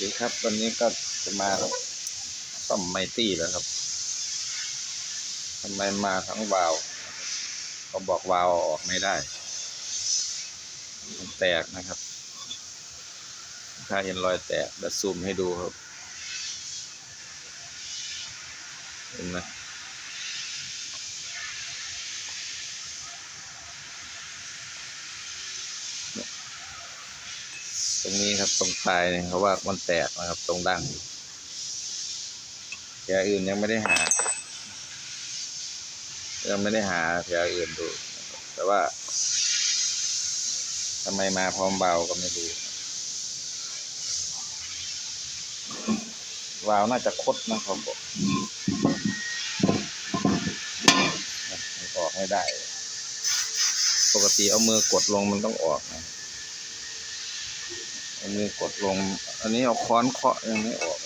ดีครับวันนี้ก็จะมาซ่อมไมตี้แล้วครับทำไมมาทั้งวาล์วเขาบอกวาล์วออกไม่ได้ มันแตกนะครับ ถ้าเห็นรอยแตกเดี๋ยวซูมให้ดูครับ เห็นไหม รงนี้ครับตรงปลายเนี่ยเขาว่ามันแตกนะครับ ตรงดั้งแผลอื่นยังไม่ได้หา ยังไม่ได้หาแผลอื่นดู แต่ว่าทำไมมาพร้อมเบาก็ไม่รู้วาวน่าจะคดนะครับผมออกไม่ได้ ปกติเอามือกดลงมันต้องออกนะ อามือกดลง อันนี้เอาค้อนเคาะยังไม่ออก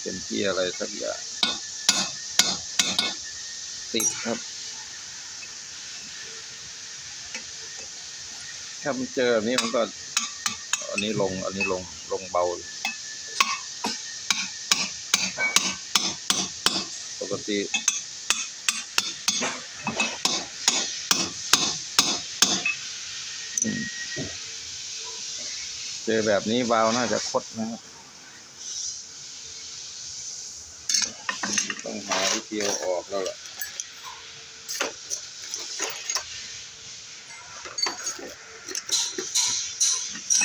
เป็นที่อะไรสักอย่างติดครับ ถ้ามันเจอแบบนี้มันก็ อันนี้ลง อันนี้ลง ลงเบา ปกติ เจอแบบนี้วาวน่าจะคดนะครับต้องหาวิธีเอาออกแล้วล่ะ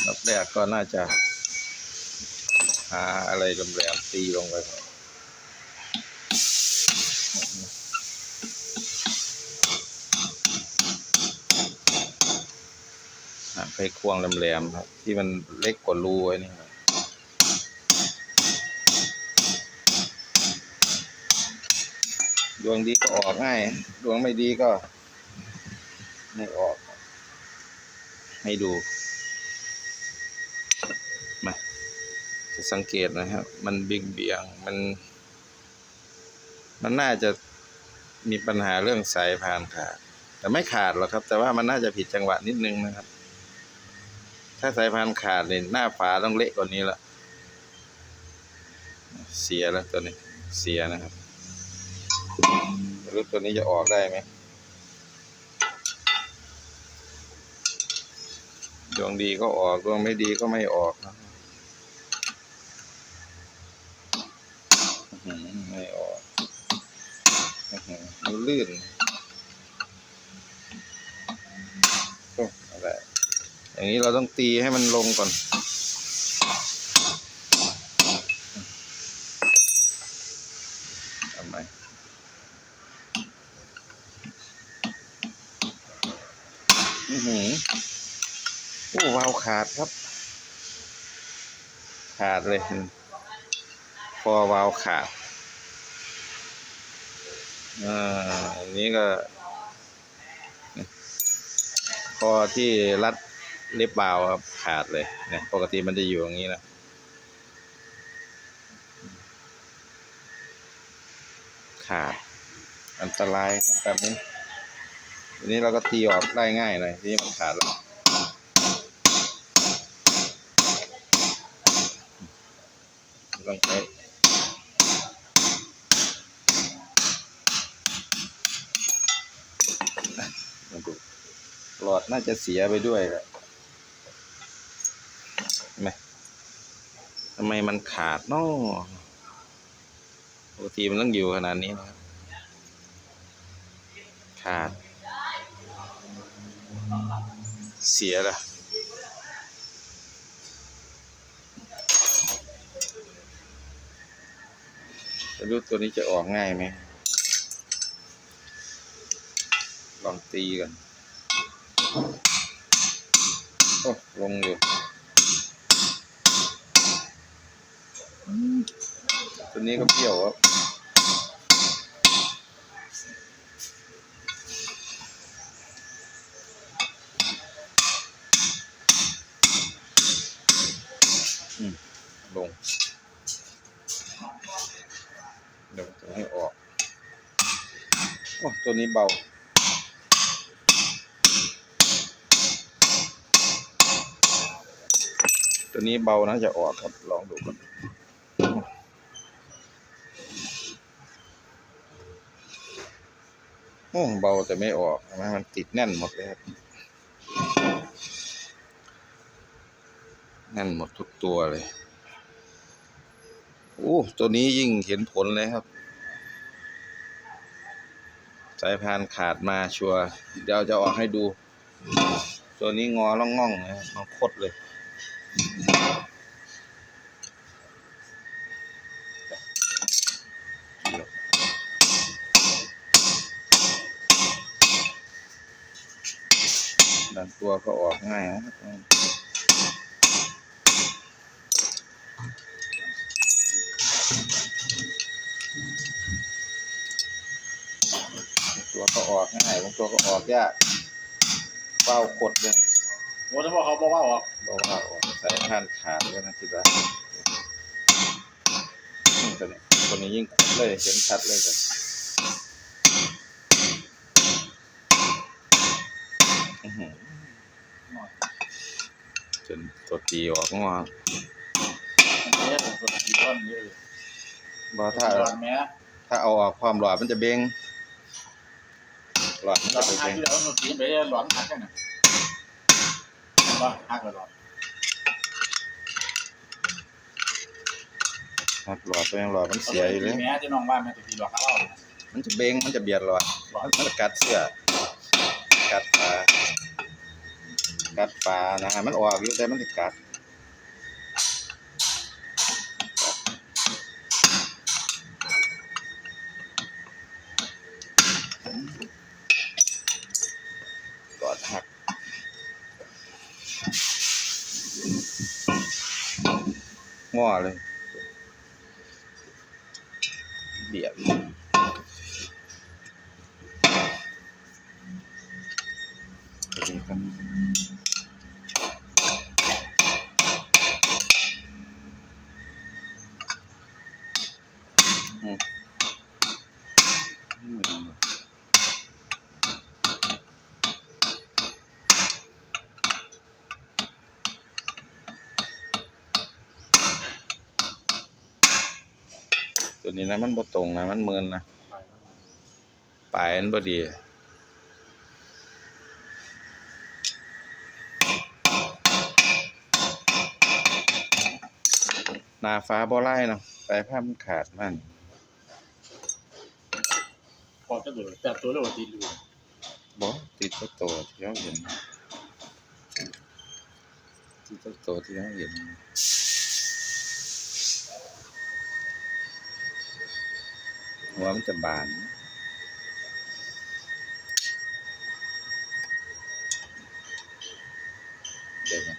รับแรกก็น่าจะ หาอะไรแหลมๆตีลงไปก่อน ไขควงแหลมๆครับ ที่มันเล็กกว่ารูไว้นี่ครับดวงดีก็ออกง่าย ดวงไม่ดีก็ไม่ออก ให้ดู มา จะสังเกตนะครับ มันเบี่ยงเบียง มัน มันน่าจะมีปัญหาเรื่องสายพานขาด แต่ไม่ขาดหรอกครับ แต่ว่ามันน่าจะผิดจังหวะนิดนึงนะครับ ถ้าสายพานขาดเนี่ยหน้าฝาต้องเละกว่านี้ละเสียแล้วตัวนี้เสียนะครับรู้ตัวนี้จะออกได้ไหมดวงดีก็ออกดวงไม่ดีก็ไม่ออกนะไม่ออกอื้อหือมันลื่นโอ้อะไร อย่างนี้เราต้องตีให้มันลงก่อน ทำไม อือหือโอ้วาวขาดครับ ขาดเลยพอวาวขาดอ่าอันนี้ก็ คอที่รัด เล็บวาวครับขาดเลยเนี่ยปกติมันจะอยู่อย่างนี้นะขาด อันตรายแบบนี้ทีนี้เราก็ตีออกได้ง่ายหน่อยทีนี้มันขาดแล้วต้องใช้หลอดน่าจะเสียไปด้วยแหละเห็นไหม ทำไมมันขาดนาะปกติมันต้องอยู่ขนาดนี้นะครับ ขาด เสียละจะรู้ตัวนี้จะออกง่ายไหม ลองตีกัน โอ้ ลงอยู่ ตัวนี้ก็เปรี้ยวครับอืมลงเดี๋ยวจะให้ออกโอ้ตัวนี้เบาตัวนี้เบานะจะออกครับลองดูก่อน โอ้เบาแต่ไม่ออกนไหมมันติดแน่นหมดเลยครับแน่นหมดทุกตัวเลยโอ้ตัวนี้ยิ่งเห็นผลเลยครับ สายพานขาดมาชัวเดี๋ยวจะออกให้ดู ตัวนี้งอล่องง่องนะครับมันคดเลย ตัวก็ออกง่ายนะครับตัวก็ออกง่ายบางตัวก็ออกยากเป้ากดเลยโอ้ถ้าบอกเขาบอกว่าออกบอกว่าออกสายพานขาดเลยนะคิดว่าอืมตัวนี้ตัวนี้ยิ่งคดเลยเห็นชัดเลยกันอื้อหือ จนตัวตีออกงออันนี้ผมตัวสีก้อนนี่เลยบอถ้าหลอดแม่ถ้าเอาออกความหลอดมันจะเบงหลอดมันหลอจะดไปหัเบงกที่แล้วมันสีไปหลอดหักกันนะว่าหักเลยหลอดครับหลอดไปยังหลอดมันเสียอยู่เลย แม่ที่น้องบ้านแม่ตัวสีหลอดเขาเอามันจะเบงมันจะเบียดหลอด หลอดมันจะกัดเสื้อ กัดปลา กัดปลานะฮะมันออกอยู่แต่มันติดกัดก่อดหักง้อเลย เบียด ตัวนี้ก็อืมอืมตัวนี้นะมันบ่ตรงนะมันเมินนะปลายมันบ่ดี น้าฟ้าบ่ไล่เนาะสายผ้ามันขาดมันพอจะดูแต่ตัวเราตีดูบ่ติดตัวโตที่เราเห็นติดตัวโตที่เราเห็นหัวมันจะบานเดี๋ยว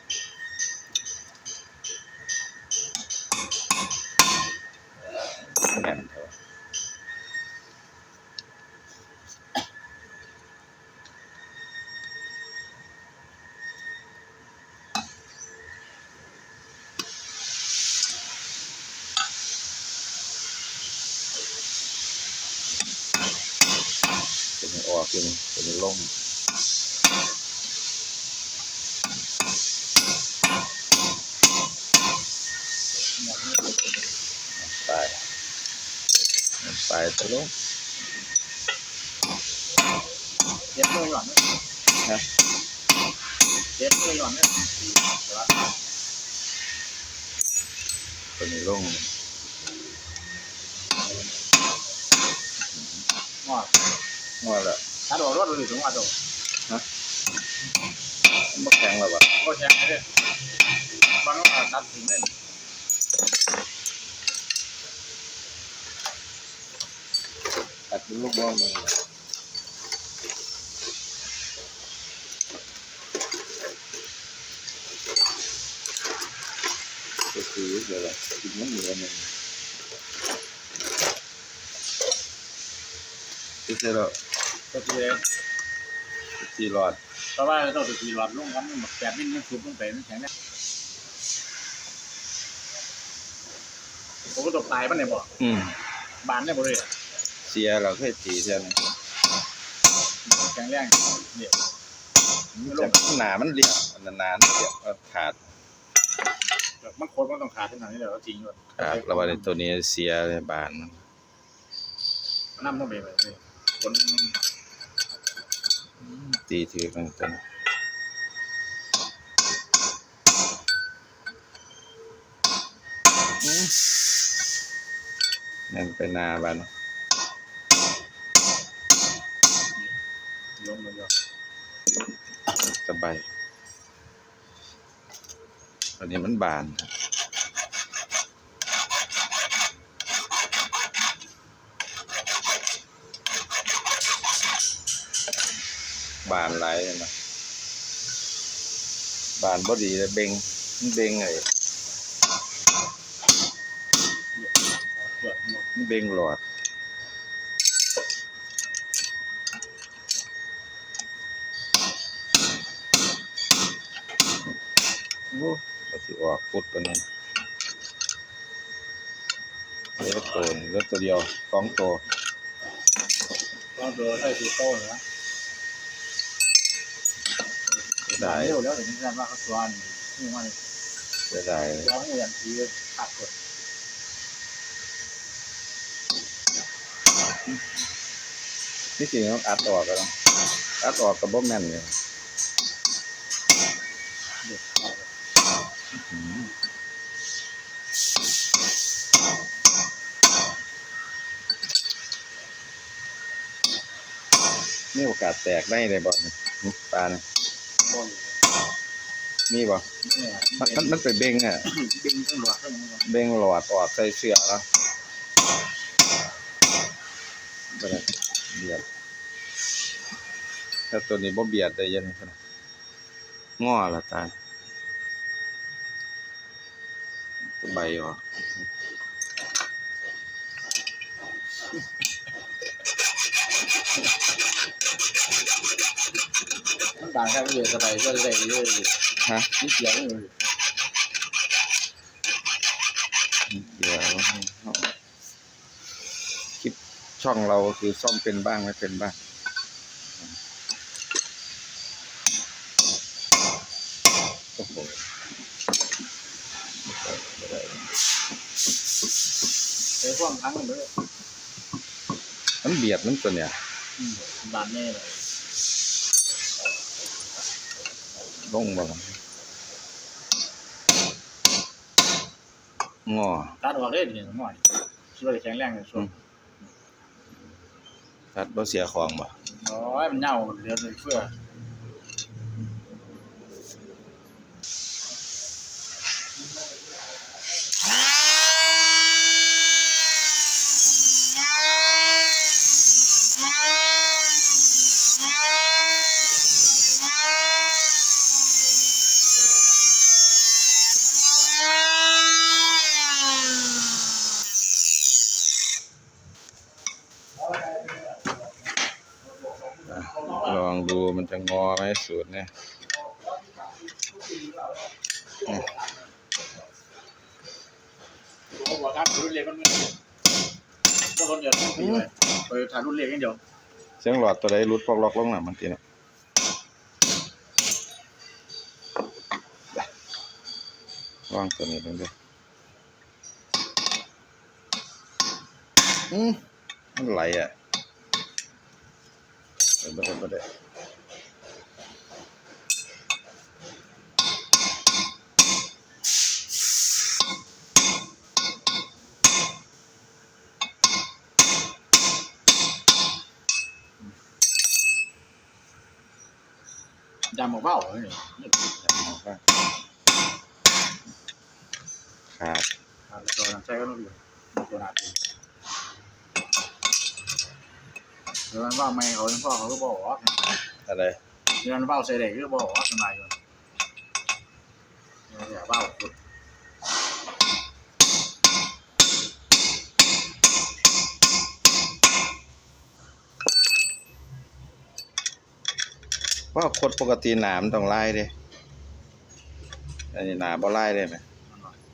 เป็นออกเป็นเป็นล่มตายตายตะลุเจ็บมือหย่อนะเจ็บมือหย่อนเนี่ยตัวนี้ล่ง งอ งอละ ถ้าโดน รถเลยถึงว่าโดนมันบ่แข็งแล้ววะก็แทงเลยบางก็ตัดถึงเลยตัดเป็นลูกบ้องเลยก็คือเดี๋ยวละกินมันเหลือหนึ่งที่เสร็จแล้ว ก็คือ สี่หลอดเพราะว่าเราตัวสีหลอดลงกันมันแปดมิลมันสูบลงไปมันแข็งเนี่ยผมก็ตกตายป่ะเนี่ยบอกอืมบานเนี่ยบ่เลยเสียเราเคยตีเสียนะแข็งแรงเนี่ยแต่หนามันเรียบมันนานๆเรียบก็ขาดแบบมันโคตรมันต้องขาดขนาดนี้เดี๋ยวจริงเลยครับแล้วว่าตัวนี้เสียเลยบานมันน้ำต้องเบรกเลยคน ตีถือกันตัวนี้อื้อนั่นไปหนาบ้านล้มเลยเดียวสบายตัวนี้มันบานครับ บานหลนะบานบ่ดีเลยเบงมันเบงไงเกิดหมดมันเบงหลอดโอ้ก็สิออกพุดตันี้เหลือตัวเหลือตัวเดียวสองตัวต้องเดินให้สีโตนะ เสีย ดายเร็วแล้วถึงจะว่าเขาตัวนนี่มันเสียดายร้องอย่างทีขาดกดที่จริงต้องอัดออกันอัดออกับบ่แม่นเลยเด็กอืมมีโอกาสแตกได้เลยบ่เนี่ยหึปลาเนี่ย บอลมีบ่เนี่ยมันมันมันไปเบงอะบิงขึ้นหลอดขึ้นมาเบงหลอดออกใส่เสื้อแล้วบ่ได้เบียดถ้าตัวนี้บ่เบียดได้ยังไงนะง้อละตาตัวใบออก มันต่างกันเลยสบายก็ได้เยอะเลยฮะนี่เกี่ยวเลยเดี๋ยวคลิปช่องเราคือซ่อมเป็นบ้างไม่เป็นบ้างโอ้โหไอ้พวกทั้งเลยมันเบียดมันตัวเนี่ยบานแน่เลย ลงบ่ล่ะงอตัดออกได้ดีหน่อยช่วยแข็งแรงเลยช่วยตัดบ่เสียของบ่โอ้ยมันเน่าเหลือเลยเพื่อ ลองดูมันจะงอไหม สูตรเนี่ยผมบอกครับรุ่นเล็กมันก็รถเดียวต้องปีไปไปถ่ายรุ่นเล็กอย่างเดียวเสียงหลอดตัวใดรุดพอกล็อกลงน่ะมันทีเนี่ยวางตัวนี้ลงด้วยอืมมันไหลอะเดี๋ยวบ่ได้บ่ได้ยำ เบ้าเลยอย่าเอาว่าขาดตัวนั้นใช้ก็ต้องอยู่ตัวหนั้นเดี๋ยวมันว่าไม่เขาพ่อเขาก็บอกว่าอะไรเดี๋ยวมันเบ้าใส่เด็จก็บอกว่าทำไมก่อนอย่าเบ้าสุด ว่าคนปกติหนามนต้องไล่เด้อันนี้หนาบ่ไล่ได้ไหม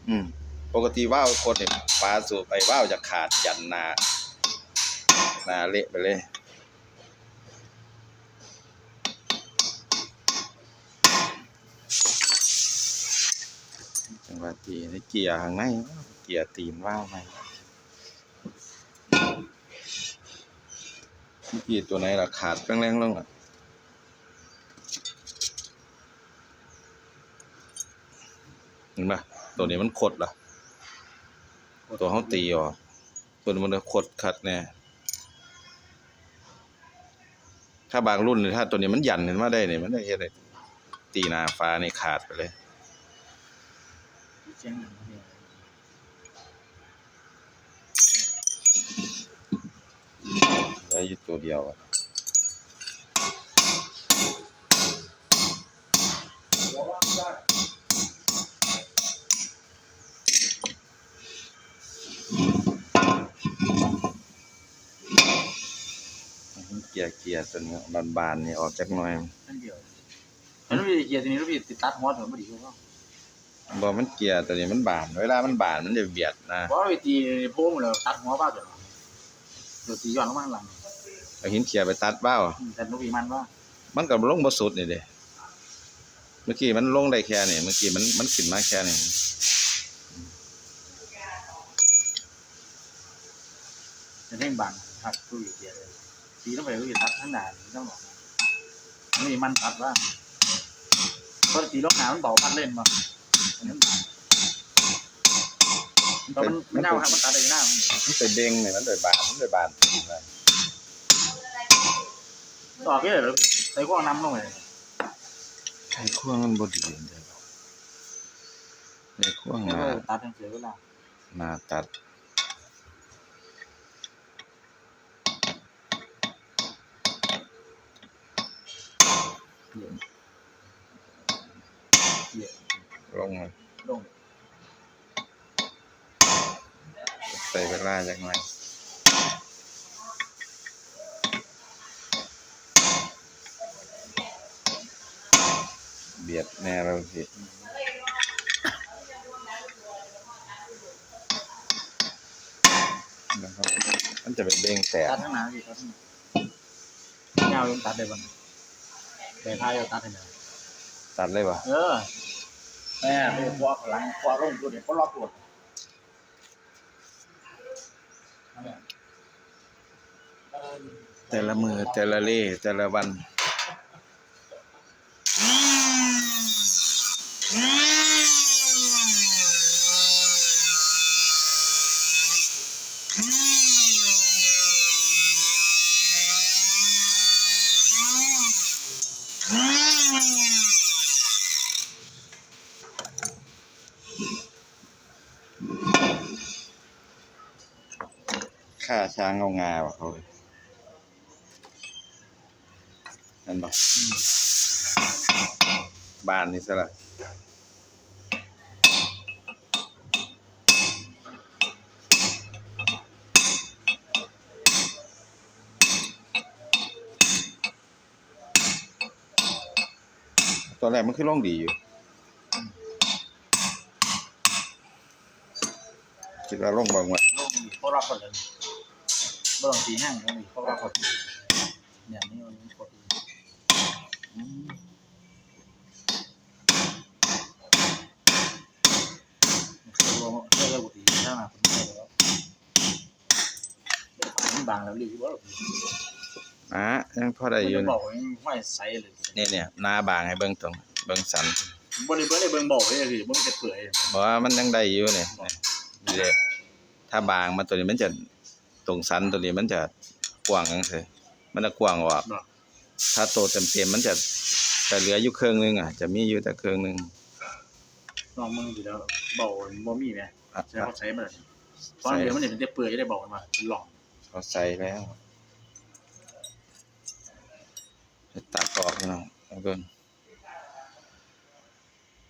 อืม ปกติว่าวคนเนี่ยปลาสูบไปว่าวจะขาดยันหนาหนาเละไปเลยว่าตีในเกียร์ข้างในเกียร์ตีนว่าวไหมเมื่อกี้ตัวไหนล่ะขาดแรงๆลงอะ เห็นปะตัวนี้มันขดล่ะตัวเขาตีออกตัวนี้มันขดขัดแน่ถ้าบางรุ่นนี่ถ้าตัวนี้มันหยันเห็นว่าได้เนี่ยมันได้เฮ็ดให้ตีหนาฟ้านี่ขาดไปเลยเสียงหนึ่งเนี่ยได้อยู่ตัวเดียวอะ กียร์เกียร์ตัวนี้บานๆนี่ออกจากหน่อยนั่นเดียวแล้วพี่เกียร์ตัวนี้แล้วพี่ติดตัดหัวเถอะไม่ดีเขาบ่มันเกียร์ตัวนี้มันบาน เวลามันบานมันจะเบียดนะเพราะไปตีโพงเลยตัดหัวบ้าเดี๋ยวเดี๋ยวตีย้อนลงมาข้างหลังเอาหินเกียร์ไปตัดเบ้าอืมแต่ลูกพี่มันว่ามันก็ลงบ่สุดนี่เด้เมื่อกี้มันลงได้แค่นี้เมื่อกี้มันมันขึ้นมาแค่นี้จะเร่งบางครับลูกเกียร์เลย ตีต้องไปลูกตัดข้างหน้าต้องหลอกนี่มันตัดว่าเพราะตีลูกหนามันเบาพัดเล่นมาตอนมันมันเน่าครับมันตัดได้หน้ามันมันเด้งเนี่ยมันไปบานมันไปบานขึ้นมาต่อแค่เลยใส่ข้อน้ำลงไปไอ้ขั้วมันบดีเด้อไอ้ขั้วหน้าตัดทั้งเสียเวลาหนาตัด เกียร์ลงมาลงใส่เวลาจักหน่อยเบียดแน่แล้วสินะครับมันจะเป็นเด้งแตกตัดทั้งหนาสิตัดทั้งเงายังตัดได้บ้าง แต่ท้ายเราตัดให้ได้ตัดเลยวะเออแม่ไปคว้าหลังคว้าลงตัวเดียวก็ล็อกหลดแต่ละมือแต่ละเล่แต่ละวัน ฆ่าช้างเอางาว่ะเขาเลยนั่นบอกบ้านนี่ซะละตอนแรกมันคือล่องดีอยู่ คิดว่าล่องบางวันลงเขาล็อกหมดเลย เบื้องสีแห้งเขามีเขาล็อกหมดเนี่ยนี่มันกดอืมเขาบอกเรื่องปกติถ้ามาผมไม่แล้วมันบางแล้วรีบว่าอะยังพอได้อยู่นนะบอกว่าห้อยใสเลยเนี่ยเนี่ยหน้าบางให้เบิ่งตรงเบิ่งสันบริเวณในเบิ่งบอกเลยคือมันจะเปื่อยเพราะว่ามันยังได้อยู่เนี่ยนี่เด้ถ้าบางมาตัวนี้มันจะ ตรงสันตัวนี้มันจะกว้างจังซี่มันจะกว้างออกเนาะ ถ้าโตเต็มๆมันจะจะเหลืออยู่ครึ่งหนึงอะ จะมีอยู่แต่ครึ่งหนึงลองมึงอยู่แล้วบอกบ่มีไหมอะใช้เขาใช้มาเลยตอนเดียวมันเนี่ยมันจะเปื่อยได้บอกมาหลอกเขาใส่แล้วจะตัดออกพี่น้องเอาเบิ่ง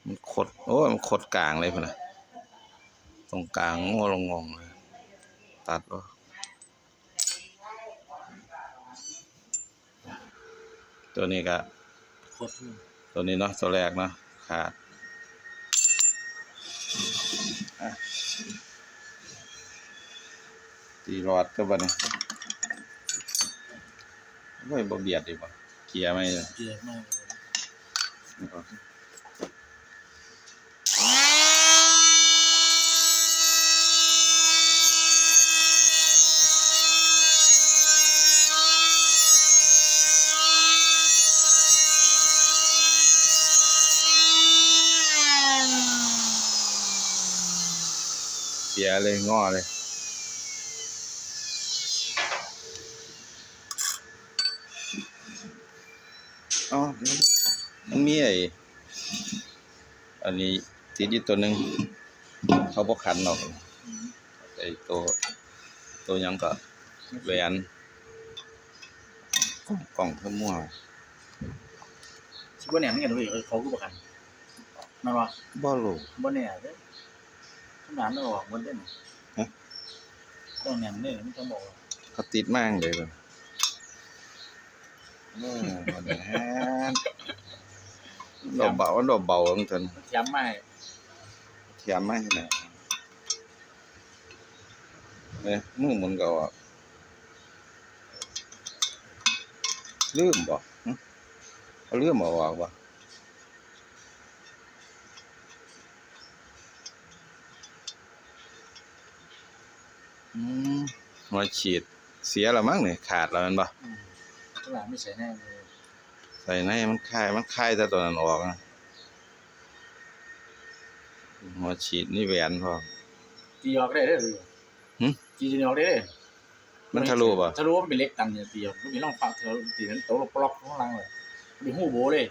มันขดโอ้ยมันขดกลางเลยพุ่นน่ะตรงกลางงอลงงงเลยตัดออก ตัวนี้ก็โคตรตัวนี้เนาะตัวแรกเนาะขาดอะตีรอดก็บ่เนี่ยไม่บ่เบียดดีบ่เกียร์ไม่เลยเกลียดม สียเลยง้อเลยอ๋อเดี๋ยวมันมีไอ้อันนี้ติดอยู่ตัวหนึ่งเขาบอกขันออกไอ้ตัวตัวหยังก็แหวนกล่องกล่องเพิ่มมั่วคิดว่าเนี่ยมันกันเลยเขาก็บอกกันนั่นว่าบ่รู้บ่เนี่ย เด้อขนาดนั้นออกบ่ได้นี่ฮะ ต้องเนี่ยนี่มันต้องบอกว่าเขาติดมากเลยเลยโอ้มันแฮนดอกเบาดอกเบาของเพิ่นย้ำไม่เทียมมากขนาดเนี่ยมือมันก็ออกลืมบ่หึเขาลืมเอาออกบ่ หัวฉีดเสียแล้วมั้งเนี่ยขาดแล้วแมันบ่อืมขนาดไม่ใส่แน่เลยใส่ในมันคายมันคายแต่ตัวนั้นออกนะหัวฉีดนี่แหวนพอตีออกได้เด้อหึตีจะออกได้เด้อมันทะลุป่ะทะลุมันเป็นเล็กตันเนี่ยตีออกมันมีร่องฟังเธอตีนั้นโตลกปลอกข้างหลังเลยมีหูโบเลย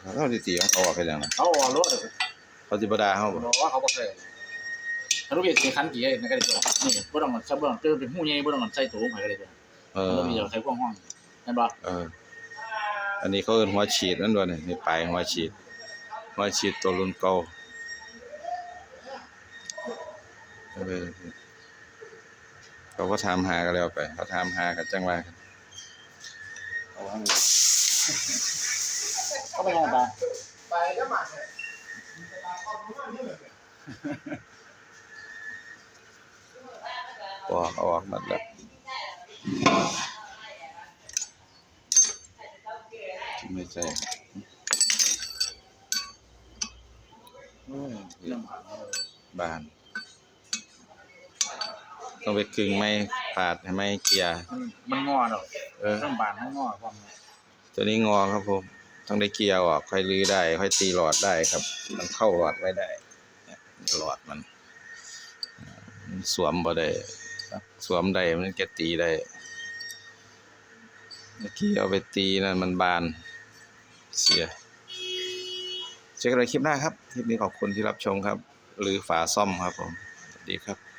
เขาสิตีของเขาออกไปแล้วนะเขาออกรถเลยเขาสิบ่ด่าเฮาบ่บอกว่าเขาบ่เคย ทะลุเบียดสีคันกี่ไอ้นั่นก็ได้ตัวนี่บ่ต้องมันซับบ่ต้องเจอเป็นหูใหญ่บ่ต้องมันใส่ตัวไปก็ได้ตัวเอทะอลุเบียดใส่กว้างห้องนั่นบ่เออ อันนี้เขาเอิ้นหัวฉีดนั่นด้วยนี่นี่ปลายหัวฉีดหัวฉีดตัวรุ่นเก่าเออเขาก็ถามหากันแล้วไปเขาถามหากันจังว่ากันเอาว่าเขาไปยังไงไปแล้วหมักเนี่ย ออกเอาออกหมดแล้วไม่ใช่อืมเรื่องผ่านเออบ้าน ต้องไปกึ่งไม่ปาดให้ไม่เกียร์มันมันงอดอกเออเรื่องบานมันงอความตัวนี้งอครับผม ต้องได้เกียร์ออกค่อยรื้อได้ ค่อยตีหลอดได้ครับ มันเข้าหลอดไว้ได้เนี่ยหลอดมันมัน สวมบ่ได้ สวมได้มันแกตีได้ เมื่อกี้เอาไปตีนั่นมันบาน เสีย เจอกันในคลิปหน้าครับ คลิปนี้ขอบคุณที่รับชมครับ หรือฝาซ่อมครับผม สวัสดีครับ